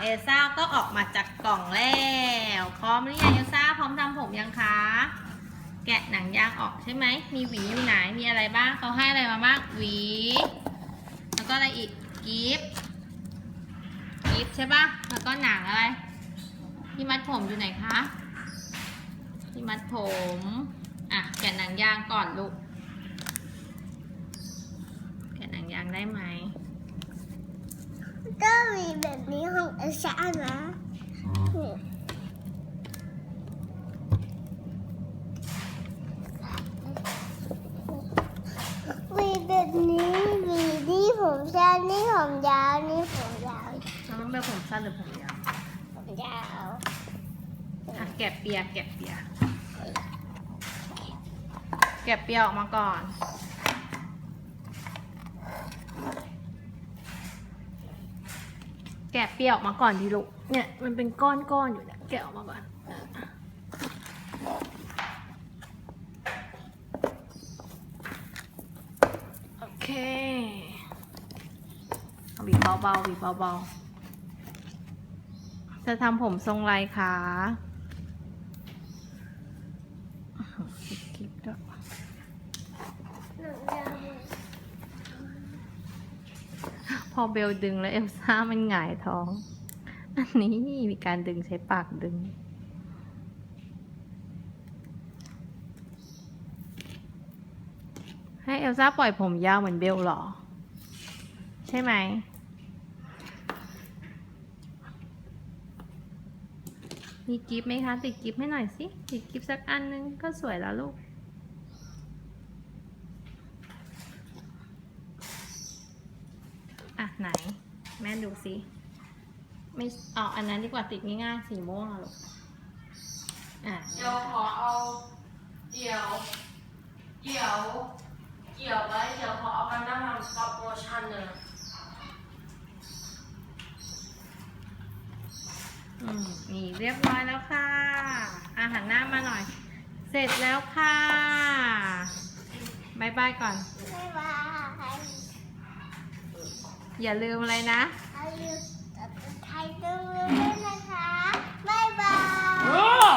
เอลซ่าก็ออกมาจากกล่องแล้วพร้อมหรือยังเอลซ่าพร้อมทำผมยังคะแกะหนังยางออกใช่ไหมมีหวีอยู่ไหนมีอะไรบ้างเขาให้อะไรมาบ้างหวี แล้วก็อะไรอีกกิฟกิฟใช่ปะแล้วก็หนังอะไรที่มัดผมอยู่ไหนคะที่มัดผมอะแกะหนังยางก่อนลูกแกะหนังยางได้ไหม มีแบบนี้ของเอลซ่านะนี่มีแบบนี้มีนี่ผมสั้นนี่ผมยาวนี่ผมยาวน้องเป็นผมสั้นหรือผมยาว ผมยาวอะแกะเปียกแกะเปียกแกะเปียกออกมาก่อน แกะเปียกออกมาก่อนดีลูก เนี่ยมันเป็นก้อนๆอยู่เนี่ยแกะออกมาก่อนโอเคบีบเบาๆบีบเบาๆจะทำผมทรงไรคะอื้อหือคลิปด้วย หนูยาว พอเบลดึงแล้วเอลซ่ามันหงายท้อง อันนี้มีการดึงใช้ปากดึง ให้เอลซ่าปล่อยผมยาวเหมือนเบลหรอ ใช่ไหมมีกิฟต์ไหมคะติดกิฟต์ให้หน่อยสิติดกิฟต์สักอันนึงก็สวยแล้วลูก อะ ไหน แม่ดูสิไม่เอาอันนั้นดีกว่าติดง่ายๆสีม่วงอะลูกอะเดี๋ยวขอเอาเดี๋ยวเดี๋ยวเกี่ยวไว้เดี๋ยวขอเอากันดั้งทำสต็อปโมชั่นหนึ่งอืมนี่เรียบร้อยแล้วค่ะ อาหารหน้ามาหน่อย เสร็จแล้วค่ะบายบายก่อนไม่ว่าใคร อย่าลืมอะไรนะ อย่าลืม